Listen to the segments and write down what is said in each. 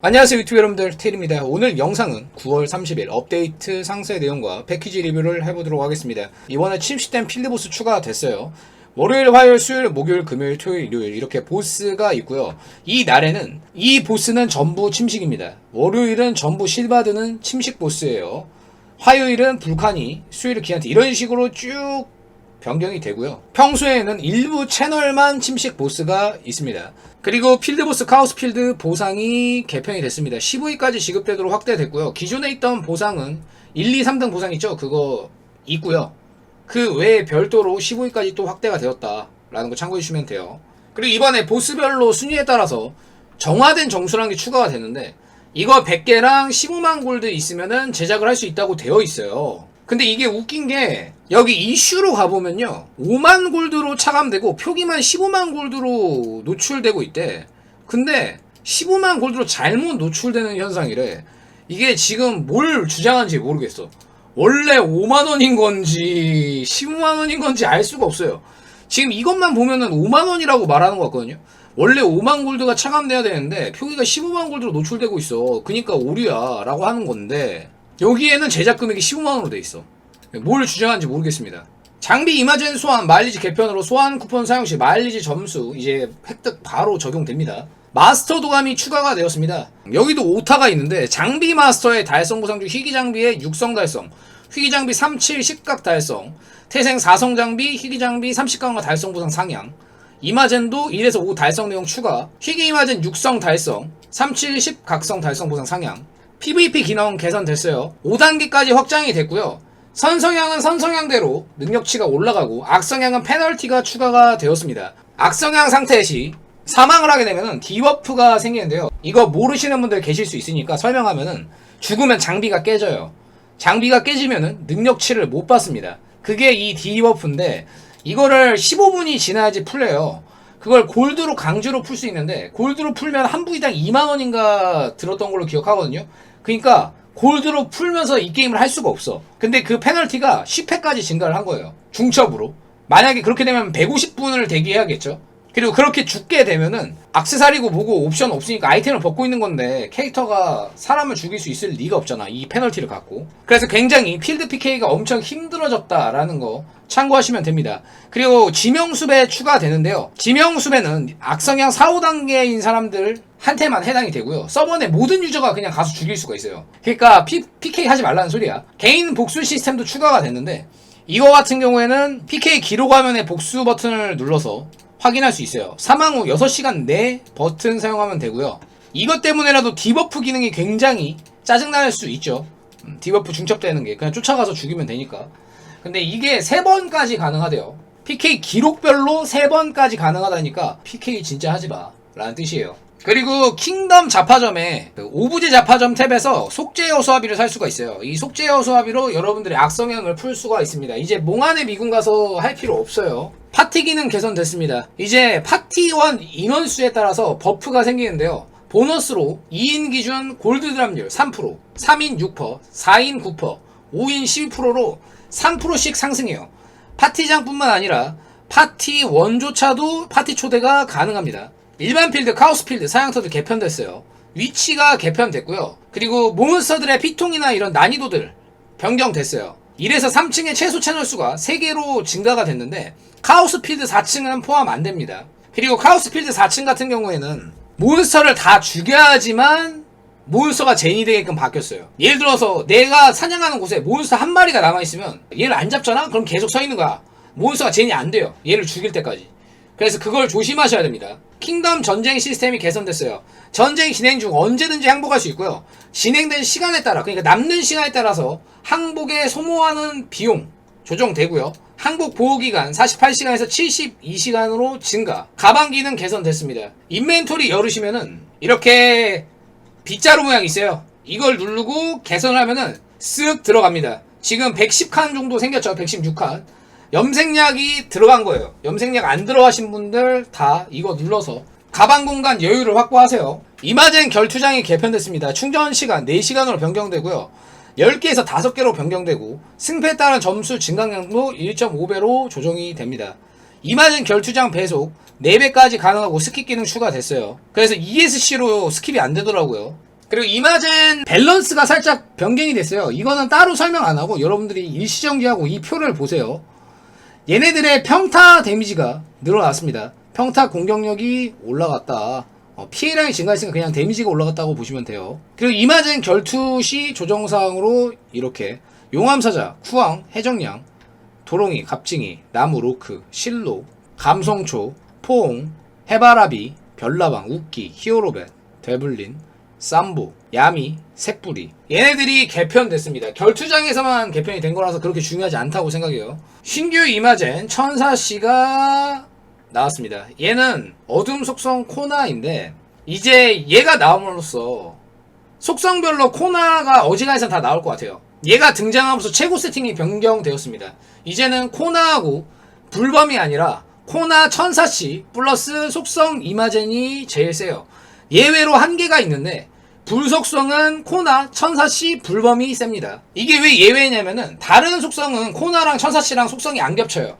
안녕하세요 유튜브 여러분들. 테일입니다. 오늘 영상은 9월 30일 업데이트 상세 내용과 패키지 리뷰를 해보도록 하겠습니다. 이번에 침시된 필드보스 추가가 됐어요. 월요일, 화요일, 수요일, 목요일, 금요일, 토요일, 일요일 이렇게 보스가 있고요. 이 날에는 이 보스는 전부 침식입니다. 월요일은 전부 실바드는 침식 보스예요. 화요일은 불카니, 수요일은 기한테. 이런 식으로 쭉 변경이 되고요. 평소에는 일부 채널만 침식 보스가 있습니다. 그리고 필드보스 카오스필드 보상이 개편이 됐습니다. 15위까지 지급되도록 확대됐고요. 기존에 있던 보상은 1, 2, 3등 보상 있죠? 그거 있고요. 그 외에 별도로 15위까지 또 확대가 되었다라는 거 참고해 주시면 돼요. 그리고 이번에 보스별로 순위에 따라서 정화된 정수라는 게 추가가 됐는데 이거 100개랑 15만 골드 있으면은 제작을 할 수 있다고 되어 있어요. 근데 이게 웃긴 게 여기 이슈로 가보면요. 5만 골드로 차감되고 표기만 15만 골드로 노출되고 있대. 근데 15만 골드로 잘못 노출되는 현상이래. 이게 지금 뭘 주장하는지 모르겠어. 원래 5만 원인 건지 15만 원인 건지 알 수가 없어요. 지금 이것만 보면은 5만 원이라고 말하는 것 같거든요. 원래 5만 골드가 차감돼야 되는데 표기가 15만 골드로 노출되고 있어. 그니까 오류야. 라고 하는 건데 여기에는 제작 금액이 15만 원으로 돼 있어 뭘 주장하는지 모르겠습니다. 장비 이마젠 소환 마일리지 개편으로 소환 쿠폰 사용 시 마일리지 점수 이제 획득 바로 적용됩니다. 마스터 도감이 추가가 되었습니다. 여기도 오타가 있는데 장비 마스터의 달성 보상 중 희귀 장비의 육성 달성, 희귀 장비 37 10각 달성, 태생 4성 장비 희귀 장비 30각과 달성 보상 상향, 이마젠도 1에서 5 달성 내용 추가, 희귀 이마젠 6성 달성, 37 10 각성 달성 보상 상향, PVP 기능 개선됐어요. 5단계까지 확장이 됐고요. 선성향은 선성향대로 능력치가 올라가고 악성향은 페널티가 추가가 되었습니다. 악성향 상태 시 사망을 하게 되면은 디버프가 생기는데요. 이거 모르시는 분들 계실 수 있으니까 설명하면은 죽으면 장비가 깨져요. 장비가 깨지면은 능력치를 못 받습니다. 그게 이 디버프인데 이거를 15분이 지나야지 풀려요. 그걸 골드로 강제로 풀 수 있는데 골드로 풀면 한 부위당 2만 원인가 들었던 걸로 기억하거든요. 그러니까 골드로 풀면서 이 게임을 할 수가 없어. 근데 그 페널티가 10회까지 증가를 한 거예요. 중첩으로. 만약에 그렇게 되면 150분을 대기해야겠죠. 그리고 그렇게 죽게 되면은 악세사리고 뭐고 옵션 없으니까 아이템을 벗고 있는 건데 캐릭터가 사람을 죽일 수 있을 리가 없잖아. 이 페널티를 갖고. 그래서 굉장히 필드 PK가 엄청 힘들어졌다라는 거 참고하시면 됩니다. 그리고 지명수배 추가되는데요. 지명수배는 악성향 4, 5단계인 사람들 한테만 해당이 되고요. 서버 내 모든 유저가 그냥 가서 죽일 수가 있어요. 그러니까 P, PK 하지 말라는 소리야. 개인 복수 시스템도 추가가 됐는데 이거 같은 경우에는 PK 기록 화면에 복수 버튼을 눌러서 확인할 수 있어요. 사망 후 6시간 내 버튼 사용하면 되고요. 이것 때문에라도 디버프 기능이 굉장히 짜증날 수 있죠. 음, 디버프 중첩되는 게 그냥 쫓아가서 죽이면 되니까. 근데 이게 3번까지 가능하대요. PK 기록별로 3번까지 가능하다니까 PK 진짜 하지 마. 라는 뜻이에요. 그리고 킹덤 자파점에 그 오브제 자파점 탭에서 속죄어 수화비를 살 수가 있어요. 이 속죄어 수화비로 여러분들의 악성향을 풀 수가 있습니다. 이제 몽환의 미군 가서 할 필요 없어요. 파티 기능 개선됐습니다. 이제 파티원 인원수에 따라서 버프가 생기는데요. 보너스로 2인 기준 골드 드랍률 3%, 3인 6%, 4인 9%, 5인 12%로 3%씩 상승해요. 파티장뿐만 아니라 파티 원조차도 파티 초대가 가능합니다. 일반 필드, 카오스 필드, 사양터도 개편됐어요. 위치가 개편됐고요. 그리고 몬스터들의 피통이나 이런 난이도들 변경됐어요. 1에서 3층의 최소 채널 수가 3개로 증가가 됐는데 카오스 필드 4층은 포함 안 됩니다. 그리고 카오스 필드 4층 같은 경우에는 몬스터를 다 죽여야지만 몬스터가 제니 되게끔 바뀌었어요. 예를 들어서 내가 사냥하는 곳에 몬스터 한 마리가 남아있으면 얘를 안 잡잖아? 그럼 계속 서 있는 거야. 몬스터가 제니 안 돼요. 얘를 죽일 때까지. 그래서 그걸 조심하셔야 됩니다. 킹덤 전쟁 시스템이 개선됐어요. 전쟁 진행 중 언제든지 항복할 수 있고요. 진행된 시간에 따라, 그러니까 남는 시간에 따라서 항복에 소모하는 비용 조정되고요. 항복 보호 기간 48시간에서 72시간으로 증가. 가방 기능 개선됐습니다. 인벤토리 열으시면은 이렇게 빗자루 모양이 있어요. 이걸 누르고 개선을 하면은 쓱 들어갑니다. 지금 110칸 정도 생겼죠. 116칸. 염색약이 들어간 거예요. 염색약 안 들어가신 분들 다 이거 눌러서 가방 공간 여유를 확보하세요. 이마젠 결투장이 개편됐습니다. 충전 시간 4시간으로 변경되고요. 10개에서 5개로 변경되고 승패에 따른 점수 증강량도 1.5배로 조정이 됩니다. 이마젠 결투장 배속 4배까지 가능하고 스킵 기능 추가됐어요. 그래서 ESC로 스킵이 안 되더라고요. 그리고 이마젠 밸런스가 살짝 변경이 됐어요. 이거는 따로 설명 안 하고 여러분들이 일시정지하고 이 표를 보세요. 얘네들의 평타 데미지가 늘어났습니다. 평타 공격력이 올라갔다. 어, 피해량이 증가했으니까 그냥 데미지가 올라갔다고 보시면 돼요. 그리고 이마젠 결투 시 조정사항으로 이렇게 용암사자, 쿠왕, 해적량, 도롱이, 갑징이, 나무, 로크, 실로, 감성초, 포옹, 해바라비, 별라방, 웃기, 히어로벳, 데블린, 쌈보, 야미, 색뿌리 얘네들이 개편됐습니다. 결투장에서만 개편이 된 거라서 그렇게 중요하지 않다고 생각해요. 신규 이마젠 천사씨가 나왔습니다. 얘는 어둠 속성 코나인데 이제 얘가 나옴으로써 속성별로 코나가 어지간해서 다 나올 것 같아요. 얘가 등장하면서 최고 세팅이 변경되었습니다. 이제는 코나하고 불범이 아니라 코나 천사씨 플러스 속성 이마젠이 제일 세요. 예외로 한계가 있는데 불속성은 코나, 천사씨, 불범이 셉니다. 이게 왜 예외냐면은 다른 속성은 코나랑 천사씨랑 속성이 안 겹쳐요.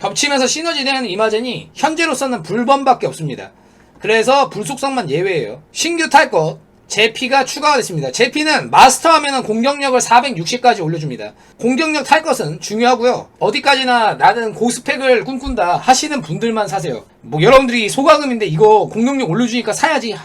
겹치면서 시너지되는 이마젠이 현재로서는 불범밖에 없습니다. 그래서 불속성만 예외예요. 신규 탈 것 제피가 추가가 됐습니다. 제피는 마스터하면 공격력을 460까지 올려줍니다. 공격력 탈 것은 중요하고요. 어디까지나 나는 고스펙을 꿈꾼다 하시는 분들만 사세요. 뭐 여러분들이 소가금인데 이거 공격력 올려주니까 사야지.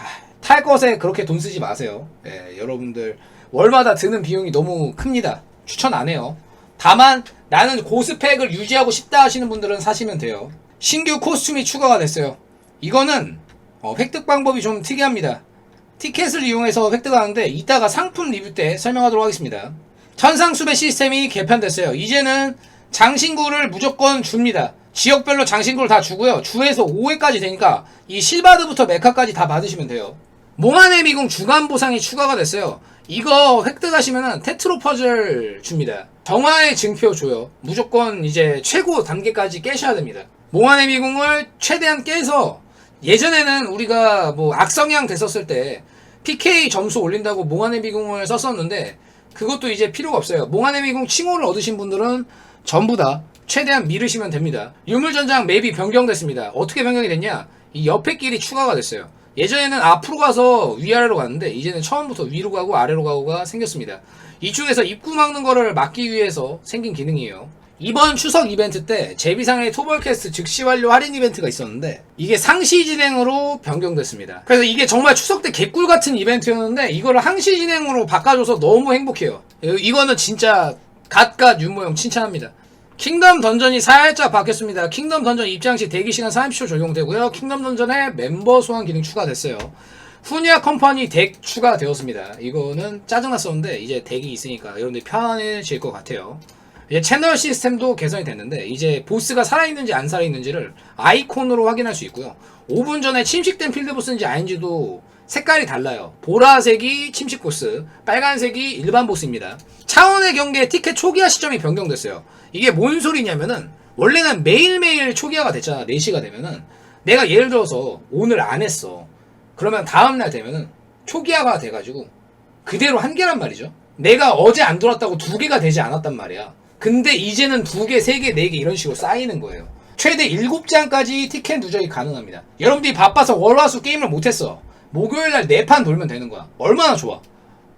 하, 탈 것에 그렇게 돈 쓰지 마세요. 예, 여러분들 월마다 드는 비용이 너무 큽니다. 추천 안 해요. 다만 나는 고스펙을 유지하고 싶다 하시는 분들은 사시면 돼요. 신규 코스튬이 추가가 됐어요. 이거는 어, 획득 방법이 좀 특이합니다. 티켓을 이용해서 획득하는데 이따가 상품 리뷰 때 설명하도록 하겠습니다. 천상수배 시스템이 개편됐어요. 이제는 장신구를 무조건 줍니다. 지역별로 장신구를 다 주고요. 주에서 5회까지 되니까 이 실바드부터 메카까지 다 받으시면 돼요. 몽환의 미궁 주간 보상이 추가가 됐어요. 이거 획득하시면은 테트로 퍼즐 줍니다. 정화의 증표 줘요. 무조건 이제 최고 단계까지 깨셔야 됩니다. 몽환의 미궁을 최대한 깨서 예전에는 우리가 뭐 악성향 됐었을 때 PK 점수 올린다고 몽환의 미궁을 썼었는데 그것도 이제 필요가 없어요. 몽환의 미궁 칭호를 얻으신 분들은 전부 다 최대한 미르시면 됩니다. 유물전장 맵이 변경됐습니다. 어떻게 변경이 됐냐? 이 옆에 길이 추가가 됐어요. 예전에는 앞으로 가서 위아래로 갔는데 이제는 처음부터 위로 가고 아래로 가고가 생겼습니다. 이쪽에서 입구 막는 거를 막기 위해서 생긴 기능이에요. 이번 추석 이벤트 때 제비상의 토벌캐스트 즉시 완료 할인 이벤트가 있었는데 이게 상시 진행으로 변경됐습니다. 그래서 이게 정말 추석 때 개꿀 같은 이벤트였는데 이거를 항시 진행으로 바꿔줘서 너무 행복해요. 이거는 진짜 갓갓 윤모형 칭찬합니다. 킹덤 던전이 살짝 바뀌었습니다. 킹덤 던전 입장 시 대기 시간 30초 적용되고요. 킹덤 던전에 멤버 소환 기능 추가됐어요. 후니아 컴퍼니 덱 추가되었습니다. 이거는 짜증났었는데 이제 덱이 있으니까 여러분들이 편해질 것 같아요. 이제 채널 시스템도 개선이 됐는데 이제 보스가 살아있는지 안 살아있는지를 아이콘으로 확인할 수 있고요. 5분 전에 침식된 필드 보스인지 아닌지도 색깔이 달라요. 보라색이 침식 보스, 빨간색이 일반 보스입니다. 차원의 경계 티켓 초기화 시점이 변경됐어요. 이게 뭔 소리냐면은 원래는 매일매일 초기화가 됐잖아. 4시가 되면은 내가 예를 들어서 오늘 안 했어. 그러면 다음날 되면은 초기화가 돼가지고 그대로 한 개란 말이죠. 내가 어제 안 돌았다고 두 개가 되지 않았단 말이야. 근데 이제는 두 개, 세 개, 네 개 이런 식으로 쌓이는 거예요. 최대 7장까지 티켓 누적이 가능합니다. 여러분들이 바빠서 월화수 게임을 못했어. 목요일날 4판 돌면 되는 거야. 얼마나 좋아.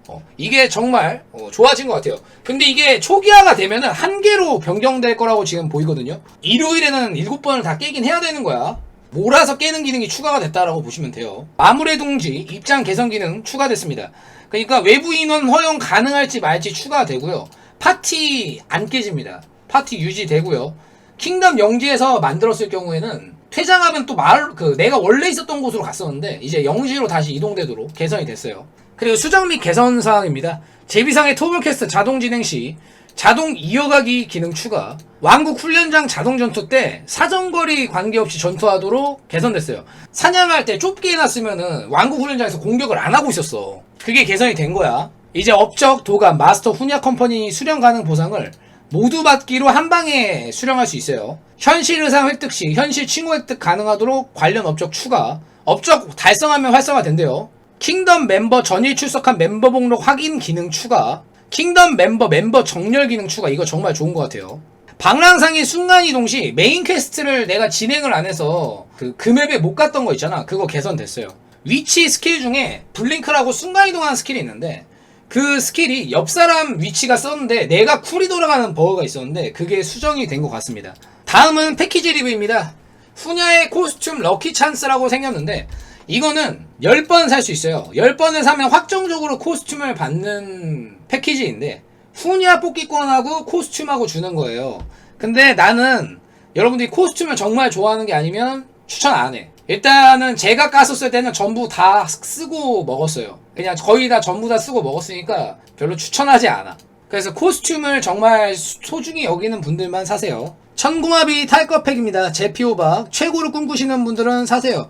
어, 이게 정말 어, 좋아진 것 같아요. 근데 이게 초기화가 되면은 한 개로 변경될 거라고 지금 보이거든요. 일요일에는 7번을 다 깨긴 해야 되는 거야. 몰아서 깨는 기능이 추가가 됐다라고 보시면 돼요. 마무리 동지 입장 개선 기능 추가됐습니다. 그러니까 외부 인원 허용 가능할지 말지 추가되고요. 파티 안 깨집니다. 파티 유지되고요. 킹덤 영지에서 만들었을 경우에는 퇴장하면 또 말, 그, 내가 원래 있었던 곳으로 갔었는데, 이제 영지로 다시 이동되도록 개선이 됐어요. 그리고 수정 및 개선 사항입니다. 제비상의 토블캐스트 자동 진행 시, 자동 이어가기 기능 추가, 왕국 훈련장 자동 전투 때 사정거리 관계없이 전투하도록 개선됐어요. 사냥할 때 좁게 해놨으면은 왕국 훈련장에서 공격을 안 하고 있었어. 그게 개선이 된 거야. 이제 업적, 도감, 마스터, 훈야 컴퍼니 수령 가능 보상을 모두 받기로 한 방에 수령할 수 있어요. 현실 의상 획득 시 현실 칭호 획득 가능하도록 관련 업적 추가. 업적 달성하면 활성화된대요. 킹덤 멤버 전일 출석한 멤버 목록 확인 기능 추가. 킹덤 멤버 멤버 정렬 기능 추가. 이거 정말 좋은 것 같아요. 방랑상의 순간이동 시 메인 퀘스트를 내가 진행을 안 해서 그 금앱에 못 갔던 거 있잖아. 그거 개선됐어요. 위치 스킬 중에 블링크라고 순간이동하는 스킬이 있는데 그 스킬이 옆 사람 위치가 썼는데 내가 쿨이 돌아가는 버그가 있었는데 그게 수정이 된 것 같습니다. 다음은 패키지 리뷰입니다. 후냐의 코스튬 럭키 찬스라고 생겼는데 이거는 10번 살 수 있어요. 10번을 사면 확정적으로 코스튬을 받는 패키지인데 후냐 뽑기권하고 코스튬하고 주는 거예요. 근데 나는 여러분들이 코스튬을 정말 좋아하는 게 아니면 추천 안 해. 일단은 제가 깠었을 때는 전부 다 쓰고 먹었어요. 그냥 거의 다 전부 다 쓰고 먹었으니까 별로 추천하지 않아. 그래서 코스튬을 정말 소중히 여기는 분들만 사세요. 천궁합이 탈것팩입니다. 제피오박 최고를 꿈꾸시는 분들은 사세요.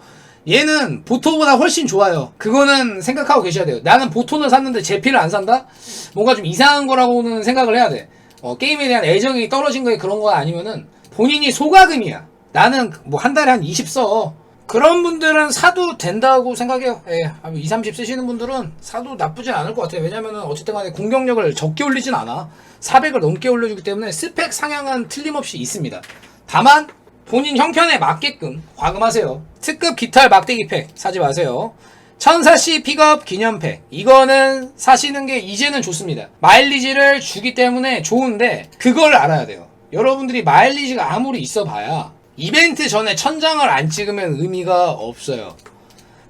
얘는 보토보다 훨씬 좋아요. 그거는 생각하고 계셔야 돼요. 나는 보토는 샀는데 제피를 안 산다? 뭔가 좀 이상한 거라고는 생각을 해야 돼. 어, 게임에 대한 애정이 떨어진 거에 그런 거 아니면은 본인이 소가금이야. 나는 뭐 한 달에 한 20 써. 그런 분들은 사도 된다고 생각해요. 예, 2, 30 쓰시는 분들은 사도 나쁘진 않을 것 같아요. 왜냐면은 어쨌든 간에 공격력을 적게 올리진 않아. 400을 넘게 올려주기 때문에 스펙 상향은 틀림없이 있습니다. 다만 본인 형편에 맞게끔 과금하세요. 특급 기탈 막대기 팩 사지 마세요. 천사씨 픽업 기념팩. 이거는 사시는 게 이제는 좋습니다. 마일리지를 주기 때문에 좋은데 그걸 알아야 돼요. 여러분들이 마일리지가 아무리 있어 봐야 이벤트 전에 천장을 안 찍으면 의미가 없어요.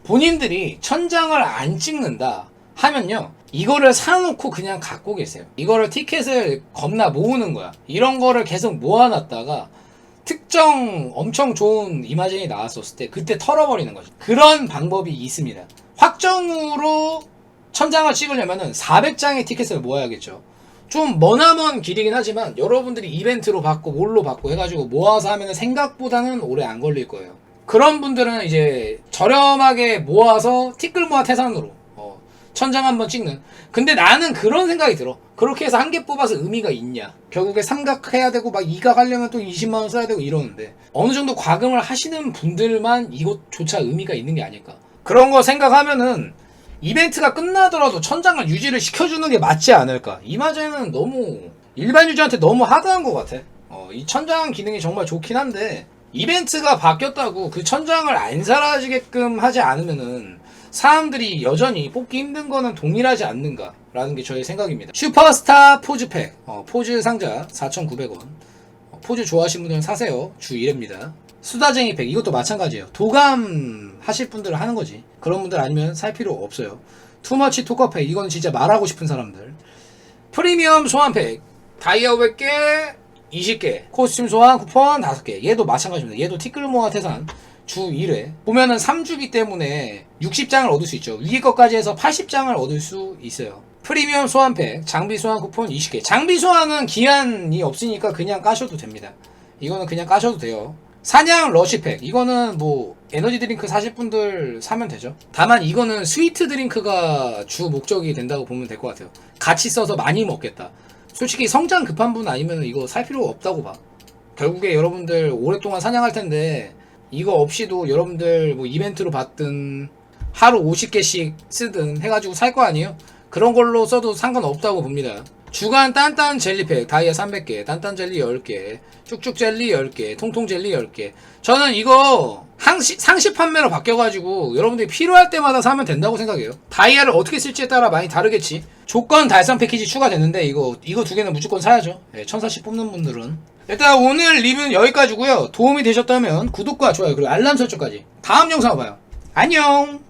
본인들이 천장을 안 찍는다 하면요. 이거를 사놓고 그냥 갖고 계세요. 이거를 티켓을 겁나 모으는 거야. 이런 거를 계속 모아놨다가 특정 엄청 좋은 이마진이 나왔었을 때 그때 털어버리는 거죠. 그런 방법이 있습니다. 확정으로 천장을 찍으려면은 400장의 티켓을 모아야겠죠. 좀 머나먼 길이긴 하지만 여러분들이 이벤트로 받고 뭘로 받고 해가지고 모아서 하면 생각보다는 오래 안 걸릴 거예요. 그런 분들은 이제 저렴하게 모아서 티끌 모아 태산으로 어, 천장 한번 찍는. 근데 나는 그런 생각이 들어. 그렇게 해서 한 개 뽑아서 의미가 있냐? 결국에 삼각 해야 되고 막 이각 하려면 또 20만 원 써야 되고 이러는데 어느 정도 과금을 하시는 분들만 이것조차 의미가 있는 게 아닐까? 그런 거 생각하면은 이벤트가 끝나더라도 천장을 유지를 시켜주는 게 맞지 않을까? 이마저는 너무 일반 유저한테 너무 하드한 것 같아. 어, 이 천장 기능이 정말 좋긴 한데 이벤트가 바뀌었다고 그 천장을 안 사라지게끔 하지 않으면은 사람들이 여전히 뽑기 힘든 거는 동일하지 않는가 라는 게 저의 생각입니다. 슈퍼스타 포즈팩 어, 포즈 상자 4,900원 어, 포즈 좋아하시는 분들은 사세요. 주 1회입니다. 수다쟁이 팩 이것도 마찬가지예요. 도감 하실 분들은 하는 거지. 그런 분들 아니면 살 필요 없어요. 투머치 토커팩 이거는 진짜 말하고 싶은 사람들. 프리미엄 소환 팩 다이아 500개 20개 코스튬 소환 쿠폰 5개 얘도 마찬가지입니다. 얘도 티끌 모아 태산 주 1회 보면은 3주기 때문에 60장을 얻을 수 있죠. 위에 것까지 해서 80장을 얻을 수 있어요. 프리미엄 소환팩 장비 소환 쿠폰 20개 장비 소환은 기한이 없으니까 그냥 까셔도 됩니다. 이거는 그냥 까셔도 돼요. 사냥 러시팩. 이거는 뭐 에너지 드링크 사실 분들 사면 되죠. 다만 이거는 스위트 드링크가 주 목적이 된다고 보면 될 것 같아요. 같이 써서 많이 먹겠다. 솔직히 성장 급한 분 아니면 이거 살 필요 없다고 봐. 결국에 여러분들 오랫동안 사냥할 텐데 이거 없이도 여러분들 뭐 이벤트로 받든 하루 50개씩 쓰든 해가지고 살 거 아니에요? 그런 걸로 써도 상관없다고 봅니다 주간 딴딴 젤리팩 다이아 300개 딴딴 젤리 10개 쭉쭉 젤리 10개 통통 젤리 10개. 저는 이거 항시, 상시 판매로 바뀌어가지고 여러분들이 필요할 때마다 사면 된다고 생각해요. 다이아를 어떻게 쓸지에 따라 많이 다르겠지. 조건 달성 패키지 추가됐는데 이거 이거 두 개는 무조건 사야죠. 예, 천사씩 뽑는 분들은. 일단 오늘 리뷰는 여기까지고요. 도움이 되셨다면 구독과 좋아요 그리고 알람 설정까지 다음 영상 봐요. 안녕